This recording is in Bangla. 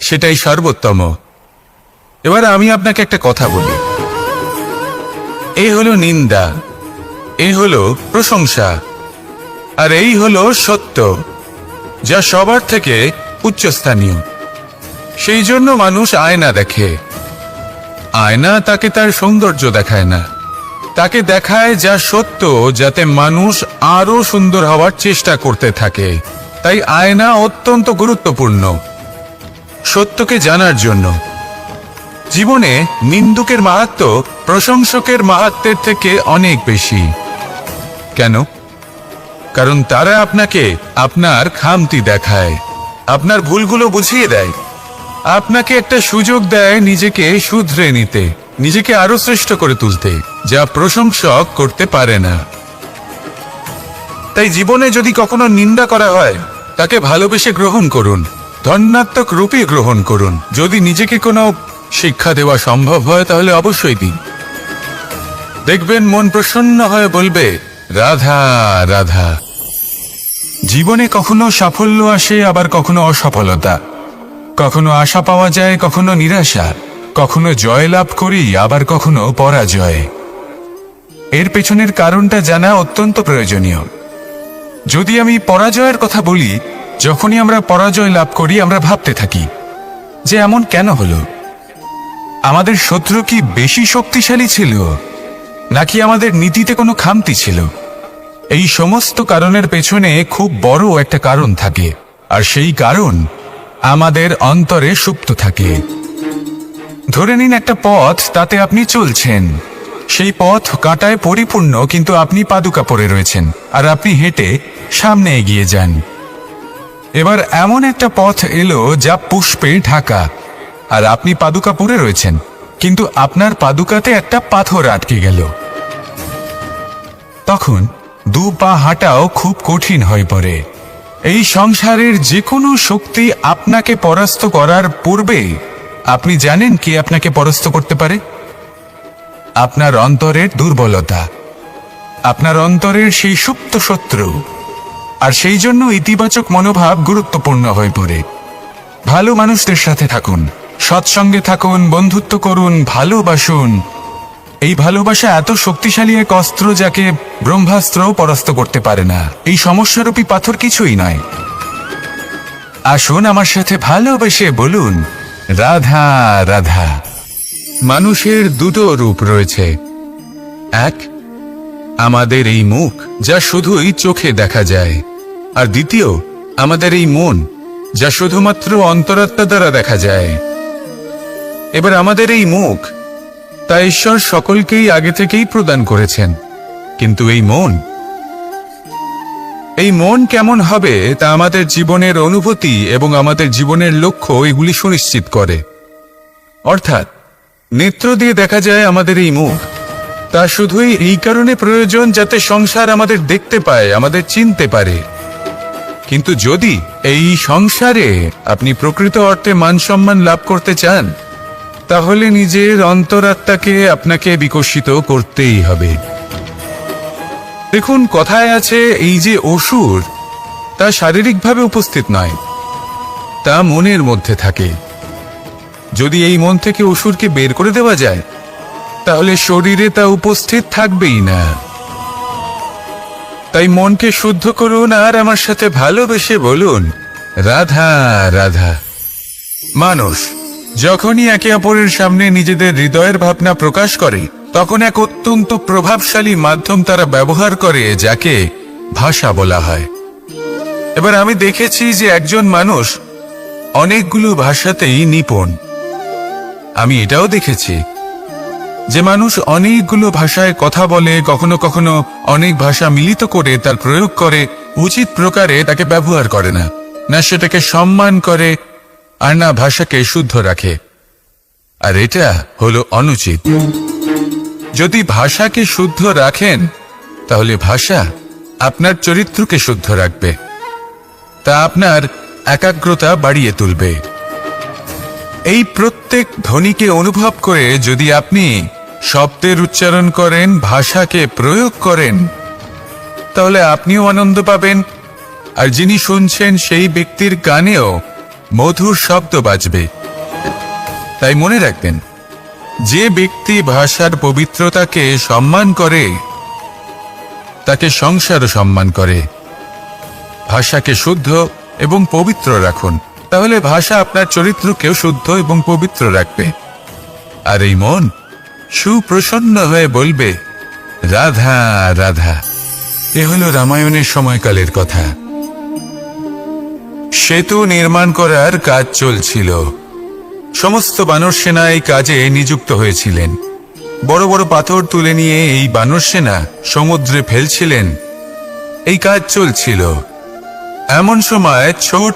সেটাই সর্বোত্তম। এবার আমি আপনাকে একটা কথা বলি। এ হলো নিন্দা। এ হলো প্রশংসা। আর এই হলো সত্য, যা সবার থেকে উচ্চস্থানীয়। সেই জন্য মানুষ আয়না দেখে। আয়না তাকে তার সৌন্দর্য দেখায় না। তাকে দেখায় যা সত্য, যাতে মানুষ আরও সুন্দর হওয়ার চেষ্টা করতে থাকে। তাই আয়না অত্যন্ত গুরুত্বপূর্ণ। সত্যকে জানার জন্য। জীবনে নিন্দুকের মাহাত্ম প্রশংসকের মাহাত্মের থেকে অনেক বেশি। কেন? কারণ তারা আপনাকে আপনার খামতি দেখায়, আপনার ভুলগুলো বুঝিয়ে দেয়। আপনাকে একটা সুযোগ দেয় নিজেকে শুধরে নিতে, নিজেকে আরও শ্রেষ্ঠ করে তুলতে, যা প্রশংসক করতে পারে না। তাই জীবনে যদি কখনো নিন্দা করা হয়, তাকে ভালোবেসে গ্রহণ করুন। ধন্যাত্মক রূপে গ্রহণ করুন। যদি নিজেকে কোনো শিক্ষা দেওয়া সম্ভব হয়, তাহলে অবশ্যই দিন। দেখবেন মন প্রসন্ন হয়ে বলবে, রাধা রাধা। জীবনে কখনো সাফল্য আসে, আবার কখনো অসফলতা। কখনো আশা পাওয়া যায়, কখনো নিরাশা। কখনো জয় লাভ করি, আবার কখনো পরাজয়। এর পেছনের কারণটা জানা অত্যন্ত প্রয়োজনীয়। যদি আমি পরাজয়ের কথা বলি যখনই আমরা পরাজয় লাভ করি, আমরা ভাবতে থাকি যে এমন কেন হলো? আমাদের শত্রু কি বেশি শক্তিশালী ছিল, নাকি আমাদের নীতিতে কোনো খামতি ছিল? এই সমস্ত কারণের পেছনে খুব বড় একটা কারণ থাকে, আর সেই কারণ আমাদের অন্তরে সুপ্ত থাকে। ধরে নিন একটা পথ, তাতে আপনি চলছেন। সেই পথ কাঁটায় পরিপূর্ণ, কিন্তু আপনি পাদুকা পরে রয়েছেন, আর আপনি হেঁটে সামনে এগিয়ে যান। এবার এমন একটা পথ এলো যা পুষ্পে ঢাকা। আর আপনি পাদুকা পরে রয়েছেন, কিন্তু আপনার পাদুকাতে একটা পাথর আটকে গেল। তখন দু পা হাঁটাও খুব কঠিন হয়ে পড়ে। এই সংসারের যে কোনো শক্তি আপনাকে পরাস্ত করার পূর্বে আপনি জানেন কি আপনাকে পরাস্ত করতে পারে? আপনার অন্তরের দুর্বলতা, আপনার অন্তরের সেই সুপ্ত শত্রু। আর সেই জন্য ইতিবাচক মনোভাব গুরুত্বপূর্ণ হয়ে পড়ে। ভালো মানুষদের সাথে থাকুন, সৎসঙ্গে থাকুন, বন্ধুত্ব করুন, ভালোবাসুন। এই ভালোবাসা এত শক্তিশালী এক অস্ত্র যাকে ব্রহ্মাস্ত্রও পরাস্ত করতে পারে না। এই সমস্যারূপী পাথর কিছুই নয়। আসুন আমার সাথে ভালোবেসে বলুন, রাধা রাধা। মানুষের দুটো রূপ রয়েছে। এক, আমাদের এই মুখ যা শুধুই চোখে দেখা যায়। আর দ্বিতীয়, আমাদের এই মন, যা শুধুমাত্র অন্তরাত্মা দ্বারা দেখা যায়। এবার আমাদের এই মুখ, তা ঈশ্বর সকলকেই আগে থেকেই প্রদান করেছেন। কিন্তু এই মন এই মন কেমন হবে তা আমাদের জীবনের অনুভূতি এবং আমাদের জীবনের লক্ষ্য এগুলি সুনিশ্চিত করে। অর্থাৎ, নেত্র দিয়ে দেখা যায় আমাদের এই মুখ। তা শুধুই এই কারণে প্রয়োজন যাতে সংসার আমাদের দেখতে পায়, আমাদের চিনতে পারে। কিন্তু যদি এই সংসারে আপনি প্রকৃত অর্থে মান সম্মান লাভ করতে চান, তাহলে নিজের অন্তরাত্মাকে আপনাকে বিকশিত করতেই হবে। দেখুন, কথায় আছে এই যে অসুর, তা শারীরিকভাবে উপস্থিত নয়, তা মনের মধ্যে থাকে। যদি এই মন থেকে অসুরকে বের করে দেওয়া যায়, তাহলে শরীরে তা উপস্থিত থাকবেই না। তাই মনকে শুদ্ধ করুন আর আমার সাথে ভালোবেসে বলুন, রাধা রাধা। মানুষ, যখনই একে অপরের সামনে নিজেদের হৃদয়ের ভাবনা প্রকাশ করে, তখন এক অত্যন্ত প্রভাবশালী মাধ্যম তারা ব্যবহার করে, যাকে ভাষা বলা হয়। এবার আমি দেখেছি যে একজন মানুষ অনেকগুলো ভাষাতেই নিপুণ। আমি এটাও দেখেছি যে মানুষ অনেকগুলো ভাষায় কথা বলে, কখনো কখনো অনেক ভাষা মিলিত করে তার প্রয়োগ করে, উচিত প্রকারে তাকে ব্যবহার করে না। না সেটাকে সম্মান করে, আর না ভাষাকে শুদ্ধ রাখে। আর এটা হলো অনুচিত। যদি ভাষাকে শুদ্ধ রাখেন, তাহলে ভাষা আপনার চরিত্রকে শুদ্ধ রাখবে। তা আপনার একাগ্রতা বাড়িয়ে তুলবে। এই প্রত্যেক ধ্বনিকে অনুভব করে যদি আপনি শব্দের উচ্চারণ করেন, ভাষাকে প্রয়োগ করেন। তাহলে আপনিও আনন্দ পাবেন। আর যিনি শুনছেন সেই ব্যক্তির কানেও মধুর শব্দ বাজবে। তাই মনে রাখবেন, যে ব্যক্তি ভাষার পবিত্রতাকে সম্মান করে, তাকে সংসারও সম্মান করে। ভাষাকে শুদ্ধ এবং পবিত্র রাখুন। তাহলে ভাষা আপনার চরিত্রকেও শুদ্ধ এবং পবিত্র রাখবে। আর এই মন সুপ্রসন্ন হয়ে বলবে, রাধা রাধা, এ হল রামায়ণের সময়কালের কথা। সেতু নির্মাণ করার কাজ চলছিল। সমস্ত বানর সেনা এই কাজে নিযুক্ত হয়েছিলেন। বড় বড় পাথর তুলে নিয়ে এই বানর সেনা সমুদ্রে ফেলছিলেন। এই কাজ চলছিল। এমন সময় ছোট